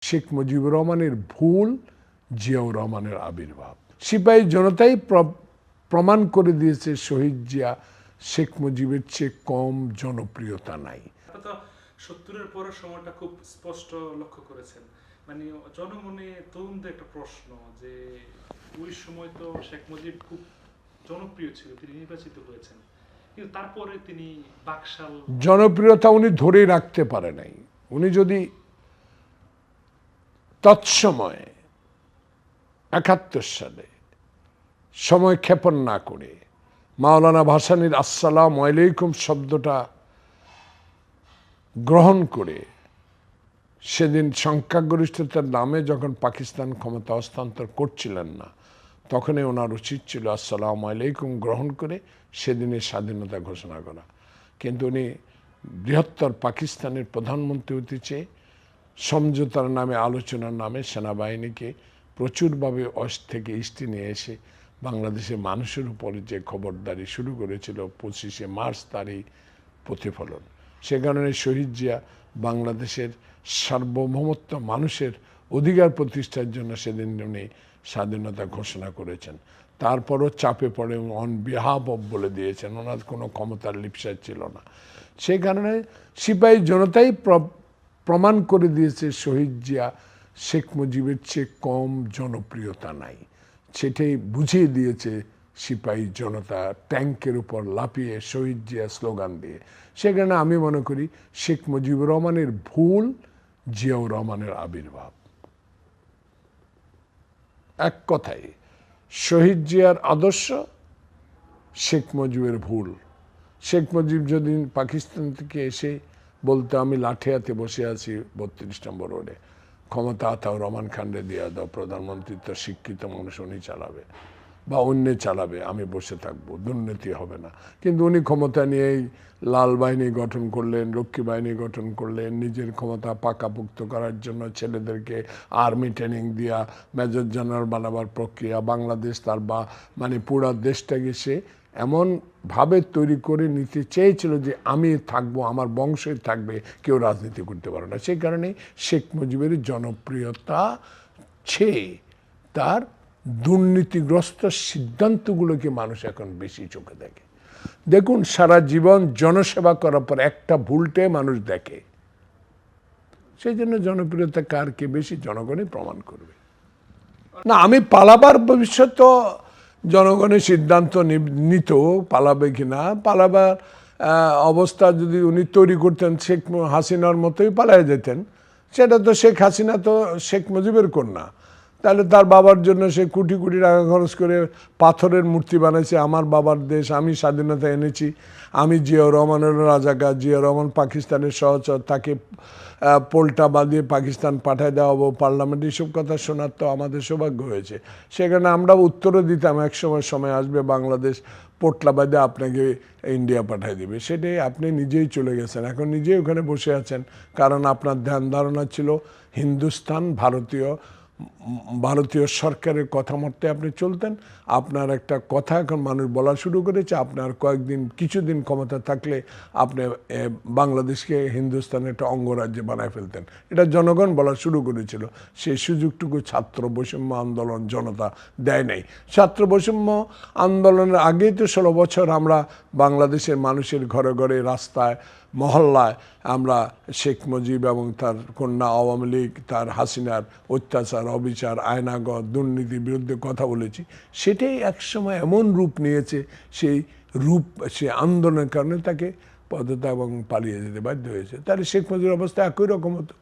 শেখ মুজিবুর রহমানের ভুল জিয়াউর রহমানের আবির্ভাব। সিপাহী জনতাই প্র- প্রমাণ করে দিয়েছে শহীদ জিয়া শেখ মুজিবের চেয়ে কম জনপ্রিয়তা নাই। সত্তরের পরের সময়টা খুব স্পষ্ট লক্ষ্য করেছেন। মানে জনমনে তরুণদের একটা প্রশ্ন যে ওই সময় তো শেখ মুজিব খুব জনপ্রিয় ছিল তিনি নির্বাচিত হয়েছেন। কিন্তু তারপরে তিনি বাকশাল জনপ্রিয়তা উনি ধরে রাখতে পারে নাই। উনি যদি তৎসময়ে, একাত্তর সালে, সময় ক্ষেপণ না করে, মাওলানা ভাসানির আসসালাম আলাইকুম শব্দটা গ্রহণ করে, সেদিন সংখ্যাগরিষ্ঠতার নামে যখন পাকিস্তান ক্ষমতা হস্তান্তর করছিলেন না, তখনই ওনার উচিত ছিল আসসালাম আলাইকুম গ্রহণ করে সেদিনের স্বাধীনতা ঘোষণা করা। কিন্তু উনি বৃহত্তর পাকিস্তানের প্রধানমন্ত্রী হতে চেয়ে সমঝোতার নামে, আলোচনার নামে সেনাবাহিনীকে প্রচুরভাবে অস্ট থেকে ইস্টে নিয়ে এসে বাংলাদেশের মানুষের উপরে যে খবরদারি শুরু করেছিল পঁচিশে মার্চ তারই প্রতিফলন। সে কারণে শহীদ জিয়া বাংলাদেশের সার্বভৌমত্ব মানুষের অধিকার প্রতিষ্ঠার জন্য সেদিন উনি স্বাধীনতা ঘোষণা করেছেন। তারপরও চাপে পড়ে অন অফ বলে দিয়েছেন। ওনার কোনো ক্ষমতার লিপসা ছিল না। সেই কারণে সিপাহী জনতাই প্রমাণ করে দিয়েছে শহীদ জিয়া, শেখ মুজিবের চেয়ে কম জনপ্রিয়তা নাই। সেটাই বুঝিয়ে দিয়েছে সিপাহী জনতা ট্যাঙ্কের উপর লাফিয়ে শহীদ জিয়া স্লোগান দিয়ে। সেখানে আমি মনে করি শেখ মুজিবুর রহমানের ভুল, জিয়াউর রহমানের আবির্ভাব। এক কথায়, শহীদ জিয়ার আদর্শ, শেখ মুজিবের ভুল। শেখ মুজিব যদি পাকিস্তান থেকে এসে বলতে আমি লাঠি হাতে বসে আছি বত্রিশ নম্বর রোডে। ক্ষমতা তাও রহমান খানরে দিয়ে দাও, প্রধানমন্ত্রী তো শিক্ষিত মানুষ, উনি চালাবে। বা অন্য চালাবে, আমি বসে থাকব, দুর্নীতি হবে না। কিন্তু উনি ক্ষমতা নিয়েই লাল বাহিনী গঠন করলেন, রক্ষী বাহিনী গঠন করলেন, নিজের ক্ষমতা পাকাপুক্ত করার জন্য ছেলেদেরকে আর্মি ট্রেনিং দিয়া, মেজর জেনারেল বানাবার প্রক্রিয়া, বাংলাদেশ তার বা মানে পুরা দেশটাকে সে এমনভাবে তৈরি করে নিতে চেয়েছিল যে আমি থাকব, আমার বংশই থাকবে, কেউ রাজনীতি করতে পারে না। সেই কারণে শেখ মুজিবের জনপ্রিয়তা ছে তার দুর্নীতিগ্রস্ত সিদ্ধান্তগুলোকে মানুষ এখন বেশি চোখে দেখে। দেখুন, সারা জীবন জনসেবা করার পর একটা ভুলটে মানুষ দেখে। সেই জন্য জনপ্রিয়তা কার কে বেশি জনগণই প্রমাণ করবে। না, আমি পালাবার ভবিষ্যৎ জনগণের সিদ্ধান্ত নিত, পালাবে কি না, পালাবার অবস্থা যদি উনি তৈরি করতেন শেখ হাসিনার মতোই পালায় যেতেন, সেটা তো শেখ হাসিনা তো শেখ মুজিবের কন্যা। তাহলে তার বাবার জন্য সে কোটি কোটি টাকা খরচ করে পাথরের মূর্তি বানাইছে, আমার বাবার দেশ, আমি স্বাধীনতা এনেছি, আমি জিয়াউর রহমানের রাজাকার জিয়াউর রহমান পাকিস্তানের সহচর, তাকে পোলটা বাঁধিয়ে পাকিস্তান পাঠায় দেওয়া হব, পার্লামেন্টে, এইসব কথা শোনার তো আমাদের সৌভাগ্য হয়েছে। সেখানে আমরা উত্তরও দিতাম, এক সময় সময় আসবে বাংলাদেশ পোটলা বাদে আপনাকে ইন্ডিয়া পাঠিয়ে দেবে। সেটাই আপনি নিজেই চলে গেছেন, এখন নিজেই ওখানে বসে আছেন, কারণ আপনার ধ্যান ধারণা ছিল হিন্দুস্তান ভারতীয় ভারতীয় সরকারের কথা মতে আপনি চলতেন। আপনার একটা কথা এখন মানুষ বলা শুরু করেছে, আপনার কয়েকদিন, কিছুদিন ক্ষমতা থাকলে আপনি বাংলাদেশকে হিন্দুস্তানের একটা অঙ্গরাজ্য বানায় ফেলতেন। এটা জনগণ বলা শুরু করেছিল। সেই সুযোগটুকু ছাত্র বৈষম্য আন্দোলন জনতা দেয় নাই। ছাত্র বৈষম্য আন্দোলনের আগেই তো ষোলো বছর আমরা বাংলাদেশের মানুষের ঘরে ঘরে রাস্তায় মহল্লায় আমরা শেখ মুজিব এবং তার কন্যা আওয়ামী লীগ, তার হাসিনার অত্যাচার, অবিচার আয়নাগর দুর্নীতির বিরুদ্ধে কথা বলেছি, সেটাই একসময় এমন রূপ নিয়েছে, সেই রূপ, সে আন্দোলনের কারণে তাকে পদতা এবং পালিয়ে যেতে বাধ্য হয়েছে। তাহলে শেখ মুজিবের অবস্থা একই রকম হতো।